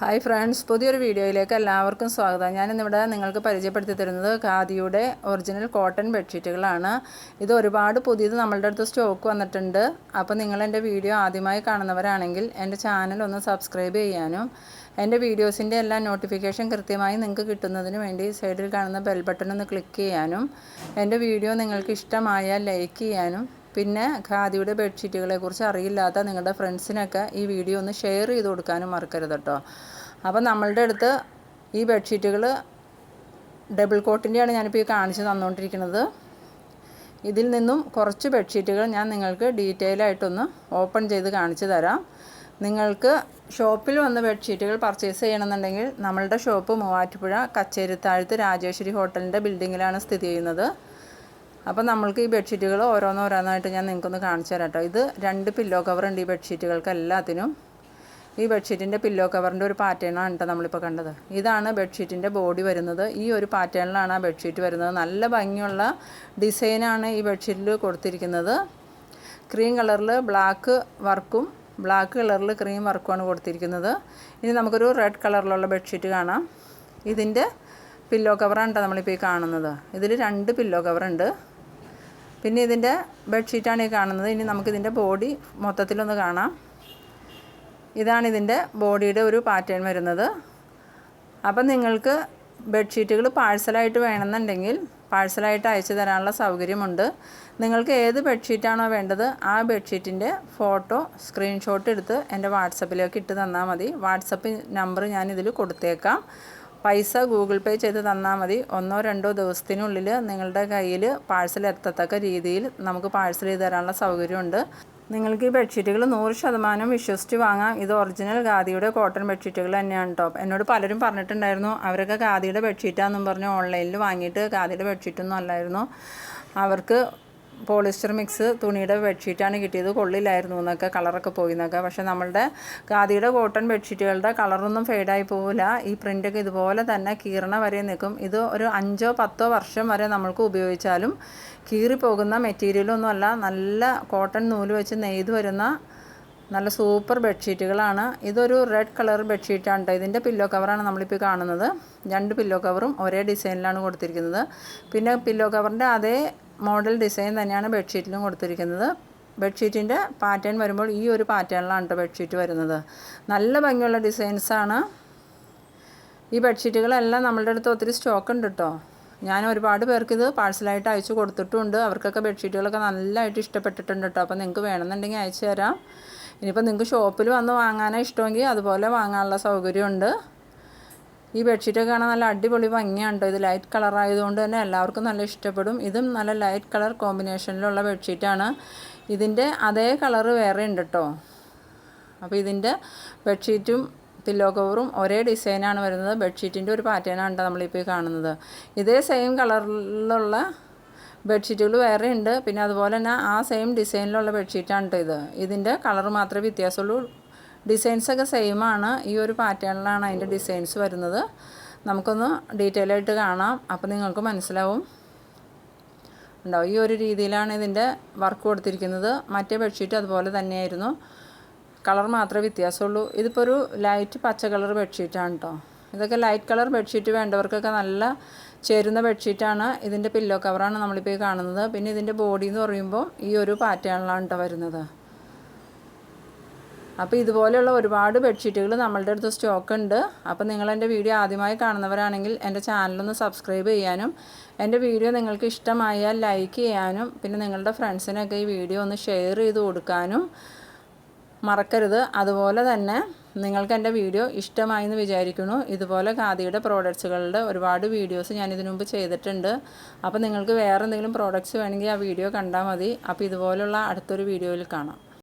Hi friends പുതിയൊരു വീഡിയോയിലേക്ക് എല്ലാവർക്കും സ്വാഗതം. ഞാനിന്നിവിടെ നിങ്ങൾക്ക് പരിചയപ്പെടുത്തി തരുന്നത് ഖാദിയുടെ ഒറിജിനൽ കോട്ടൺ ബെഡ്ഷീറ്റുകളാണ്. ഇത് ഒരുപാട് പുതിയത് നമ്മളുടെ അടുത്ത് സ്റ്റോക്ക് വന്നിട്ടുണ്ട്. അപ്പോൾ നിങ്ങൾ എന്റെ വീഡിയോ ആദ്യമായി കാണുന്നവരാണെങ്കിൽ എന്റെ ചാനൽ ഒന്ന് സബ്സ്ക്രൈബ് ചെയ്യാനും എന്റെ വീഡിയോസിന്റെ എല്ലാ നോട്ടിഫിക്കേഷൻ കൃത്യമായി നിങ്ങൾക്ക് കിട്ടുന്നതിന് വേണ്ടി സൈഡിൽ കാണുന്ന ബെൽ ബട്ടൺ ഒന്ന് ക്ലിക്ക് ചെയ്യാനും എന്റെ വീഡിയോ നിങ്ങൾക്ക് ഇഷ്ടമായാൽ ലൈക്ക് ചെയ്യാനും പിന്നെ ഖാദിയുടെ ബെഡ്ഷീറ്റുകളെ കുറിച്ച് അറിയില്ലാത്ത നിങ്ങളുടെ ഫ്രണ്ട്സിനൊക്കെ ഈ വീഡിയോ ഒന്ന് ഷെയർ ചെയ്ത് കൊടുക്കാനും മറക്കരുത് കേട്ടോ അപ്പോൾ നമ്മളുടെ അടുത്ത് ഈ ബെഡ്ഷീറ്റുകൾ ഡബിൾ കോട്ടിന്റെയാണ് ഞാനിപ്പോൾ ഈ കാണിച്ച് തന്നുകൊണ്ടിരിക്കുന്നത്. ഇതിൽ നിന്നും കുറച്ച് ബെഡ്ഷീറ്റുകൾ ഞാൻ നിങ്ങൾക്ക് ഡീറ്റെയിൽ ആയിട്ടൊന്ന് ഓപ്പൺ ചെയ്ത് കാണിച്ചു തരാം. നിങ്ങൾക്ക് ഷോപ്പിൽ വന്ന് ബെഡ്ഷീറ്റുകൾ പർച്ചേസ് ചെയ്യണമെന്നുണ്ടെങ്കിൽ നമ്മളുടെ ഷോപ്പ് മൂവാറ്റുപുഴ കച്ചേരിത്താഴത്ത് രാജേശ്വരി ഹോട്ടലിന്റെ ബിൽഡിങ്ങിലാണ് സ്ഥിതി ചെയ്യുന്നത്. അപ്പോൾ നമ്മൾക്ക് ഈ ബെഡ്ഷീറ്റുകൾ ഓരോന്നോരോന്നായിട്ട് ഞാൻ നിങ്ങൾക്കൊന്ന് കാണിച്ചു തരാം കേട്ടോ. ഇത് രണ്ട് പില്ലോ കവറുണ്ട് ഈ ബെഡ്ഷീറ്റുകൾക്ക് എല്ലാത്തിനും. ഈ ബെഡ്ഷീറ്റിന്റെ പില്ലോ കവറിന്റെ ഒരു പാറ്റേണാണ് കേട്ടോ നമ്മളിപ്പോൾ കണ്ടത്. ഇതാണ് ബെഡ്ഷീറ്റിന്റെ ബോഡി വരുന്നത്. ഈ ഒരു പാറ്റേണിലാണ് ആ ബെഡ്ഷീറ്റ് വരുന്നത്. നല്ല ഭംഗിയുള്ള ഡിസൈനാണ് ഈ ബെഡ്ഷീറ്റിൽ കൊടുത്തിരിക്കുന്നത്. ക്രീം കളറിൽ ബ്ലാക്ക് വർക്കും ബ്ലാക്ക് കളറിൽ ക്രീം വർക്കുമാണ് കൊടുത്തിരിക്കുന്നത്. ഇനി നമുക്കൊരു റെഡ് കളറിലുള്ള ബെഡ്ഷീറ്റ് കാണാം. ഇതിന്റെ പില്ലോ കവറാണ് കേട്ടോ നമ്മളിപ്പോൾ ഈ കാണുന്നത്. ഇതിൽ രണ്ട് പില്ലോ കവറുണ്ട് പിന്നെ ഇതിന്റെ ബെഡ്ഷീറ്റാണ് ഈ കാണുന്നത്. ഇനി നമുക്കിതിന്റെ ബോഡി മൊത്തത്തിലൊന്ന് കാണാം. ഇതാണ് ഇതിന്റെ ബോഡിയുടെ ഒരു പാറ്റേൺ വരുന്നത്. അപ്പം നിങ്ങൾക്ക് ബെഡ്ഷീറ്റുകൾ പാഴ്സലായിട്ട് വേണമെന്നുണ്ടെങ്കിൽ പാഴ്സലായിട്ട് അയച്ചു തരാനുള്ള സൗകര്യമുണ്ട്. നിങ്ങൾക്ക് ഏത് ബെഡ്ഷീറ്റാണോ വേണ്ടത് ആ ബെഡ്ഷീറ്റിന്റെ ഫോട്ടോ സ്ക്രീൻഷോട്ട് എടുത്ത് എന്റെ വാട്സപ്പിലേക്ക് ഇട്ട് തന്നാൽ മതി. വാട്സപ്പ് നമ്പർ ഞാനിതിൽ കൊടുത്തേക്കാം. പൈസ ഗൂഗിൾ പേ ചെയ്ത് തന്നാൽ മതി. ഒന്നോ രണ്ടോ ദിവസത്തിനുള്ളിൽ നിങ്ങളുടെ കയ്യിൽ പാഴ്സൽ എത്തത്തക്ക രീതിയിൽ നമുക്ക് പാഴ്സൽ ചെയ്ത് തരാനുള്ള സൗകര്യമുണ്ട്. നിങ്ങൾക്ക് ഈ ബെഡ്ഷീറ്റുകൾ നൂറ് ശതമാനം വിശ്വസിച്ച് വാങ്ങാം. ഇത് ഒറിജിനൽ ഖാദിയുടെ കോട്ടൺ ബെഡ്ഷീറ്റുകൾ തന്നെയാണ് ടോപ്പ് എന്നോട് പലരും പറഞ്ഞിട്ടുണ്ടായിരുന്നു അവരൊക്കെ ഖാദിയുടെ ബെഡ്ഷീറ്റാണെന്നും പറഞ്ഞു ഓൺലൈനിൽ വാങ്ങിയിട്ട് ഖാദിയുടെ ബെഡ്ഷീറ്റൊന്നും അല്ലായിരുന്നു. അവർക്ക് പോളിസ്റ്റർ മിക്സ് തുണിയുടെ ബെഡ്ഷീറ്റാണ് കിട്ടിയത്. കൊള്ളില്ലായിരുന്നു എന്നൊക്കെ കളറൊക്കെ പോയി എന്നൊക്കെ. പക്ഷേ നമ്മളുടെ ഖാദിയുടെ കോട്ടൺ ബെഡ്ഷീറ്റുകളുടെ കളറൊന്നും ഫെയ്ഡായി പോവില്ല. ഈ പ്രിന്റൊക്കെ ഇതുപോലെ തന്നെ കീറണ വരെ നിൽക്കും. ഇത് ഒരു അഞ്ചോ പത്തോ വർഷം വരെ നമ്മൾക്ക് ഉപയോഗിച്ചാലും കീറിപ്പോകുന്ന മെറ്റീരിയലൊന്നും അല്ല നല്ല കോട്ടൺ നൂൽ വെച്ച് നെയ്ത് വരുന്ന നല്ല സൂപ്പർ ബെഡ്ഷീറ്റുകളാണ്. ഇതൊരു റെഡ് കളർ ബെഡ്ഷീറ്റാണ് കേട്ടോ ഇതിന്റെ പില്ലോ കവറാണ് നമ്മളിപ്പോൾ കാണുന്നത്. രണ്ട് പില്ലോ കവറും ഒരേ ഡിസൈനിലാണ് കൊടുത്തിരിക്കുന്നത്. പിന്നെ പില്ലോ കവറിന്റെ അതേ മോഡൽ ഡിസൈൻ തന്നെയാണ് ബെഡ്ഷീറ്റിലും കൊടുത്തിരിക്കുന്നത്. ബെഡ്ഷീറ്റിന്റെ പാറ്റേൺ വരുമ്പോൾ ഈ ഒരു പാറ്റേണിലാണ് കേട്ടോ ബെഡ്ഷീറ്റ് വരുന്നത്. നല്ല ഭംഗിയുള്ള ഡിസൈൻസാണ്. ഈ ബെഡ്ഷീറ്റുകളെല്ലാം നമ്മളുടെ അടുത്ത് ഒത്തിരി സ്റ്റോക്ക് ഉണ്ട് കേട്ടോ ഞാൻ ഒരുപാട് പേർക്ക് ഇത് പാഴ്സലായിട്ട് അയച്ചു കൊടുത്തിട്ടുണ്ട്. അവർക്കൊക്കെ ബെഡ്ഷീറ്റുകളൊക്കെ നല്ലതായിട്ട് ഇഷ്ടപ്പെട്ടിട്ടുണ്ട് കേട്ടോ അപ്പോൾ നിങ്ങൾക്ക് വേണമെന്നുണ്ടെങ്കിൽ അയച്ചു തരാം. ഇനിയിപ്പോൾ നിങ്ങൾക്ക് ഷോപ്പിൽ വന്ന് വാങ്ങാനാണ് ഇഷ്ടമെങ്കിൽ അതുപോലെ വാങ്ങാനുള്ള സൗകര്യമുണ്ട്. ഈ ബെഡ്ഷീറ്റൊക്കെ കാണാൻ നല്ല അടിപൊളി ഭംഗിയാണ് ഇത് ലൈറ്റ് കളർ ആയതുകൊണ്ട് തന്നെ എല്ലാവർക്കും നല്ല ഇഷ്ടപ്പെടും. ഇതും നല്ല ലൈറ്റ് കളർ കോമ്പിനേഷനിലുള്ള ബെഡ്ഷീറ്റാണ് ഇതിന്റെ അതേ കളറ് വേറെ ഉണ്ട് കേട്ടോ അപ്പോൾ ഇതിന്റെ ബെഡ്ഷീറ്റും പില്ലോ കവറും ഒരേ ഡിസൈനാണ് വരുന്നത്. ബെഡ്ഷീറ്റിന്റെ ഒരു പാറ്റേണാണ് കേട്ടോ നമ്മളിപ്പോൾ കാണുന്നത്. ഇതേ സെയിം കളറിലുള്ള ബെഡ്ഷീറ്റുകൾ വേറെ ഉണ്ട്. പിന്നെ അതുപോലെ തന്നെ ആ സെയിം ഡിസൈനിലുള്ള ബെഡ്ഷീറ്റാണ് കേട്ടോ ഇത്. ഇതിന്റെ കളർ മാത്രമേ വ്യത്യാസമുള്ളൂ. ഡിസൈൻസൊക്കെ സെയിം ആണ് ഈ ഒരു പാറ്റേണിലാണ് അതിന്റെ ഡിസൈൻസ് വരുന്നത്. നമുക്കൊന്ന് ഡീറ്റെയിൽ ആയിട്ട് കാണാം. അപ്പോൾ നിങ്ങൾക്ക് മനസ്സിലാവും. ഉണ്ടാവും ഈ ഒരു രീതിയിലാണ് ഇതിന്റെ വർക്ക് കൊടുത്തിരിക്കുന്നത്. മറ്റേ ബെഡ്ഷീറ്റ് അതുപോലെ തന്നെയായിരുന്നു. കളർ മാത്രമേ വ്യത്യാസമുള്ളൂ. ഇതിപ്പോൾ ഒരു ലൈറ്റ് പച്ച കളർ ബെഡ്ഷീറ്റാണ് കേട്ടോ ഇതൊക്കെ ലൈറ്റ് കളർ ബെഡ്ഷീറ്റ് വേണ്ടവർക്കൊക്കെ നല്ല ചേരുന്ന ബെഡ്ഷീറ്റാണ്. ഇതിന്റെ പില്ലോ കവറാണ് നമ്മളിപ്പോൾ കാണുന്നത്. പിന്നെ ഇതിന്റെ ബോഡി എന്ന് പറയുമ്പോൾ ഈ ഒരു പാറ്റേണിലാണ് കേട്ടോ വരുന്നത്. അപ്പോൾ ഇതുപോലെയുള്ള ഒരുപാട് ബെഡ്ഷീറ്റുകൾ നമ്മളുടെ അടുത്ത് സ്റ്റോക്ക് ഉണ്ട് അപ്പോൾ നിങ്ങൾ എന്റെ വീഡിയോ ആദ്യമായി കാണുന്നവരാണെങ്കിൽ എന്റെ ചാനലൊന്ന് സബ്സ്ക്രൈബ് ചെയ്യാനും എന്റെ വീഡിയോ നിങ്ങൾക്ക് ഇഷ്ടമായാൽ ലൈക്ക് ചെയ്യാനും പിന്നെ നിങ്ങളുടെ ഫ്രണ്ട്സിനൊക്കെ ഈ വീഡിയോ ഒന്ന് ഷെയർ ചെയ്ത് കൊടുക്കാനും മറക്കരുത്. അതുപോലെ തന്നെ നിങ്ങൾക്ക് എന്റെ വീഡിയോ ഇഷ്ടമായി എന്ന് വിചാരിക്കുന്നു. ഇതുപോലെ ഖാദിയുടെ പ്രോഡക്റ്റ്സുകളുടെ ഒരുപാട് വീഡിയോസ് ഞാൻ ഇതിനു മുമ്പ് ചെയ്തിട്ടുണ്ട്. അപ്പോൾ നിങ്ങൾക്ക് വേറെ എന്തെങ്കിലും പ്രോഡക്റ്റ്സ് വേണമെങ്കിൽ ആ വീഡിയോ കണ്ടാൽ മതി. അപ്പോൾ ഇതുപോലുള്ള അടുത്തൊരു വീഡിയോയിൽ കാണാം.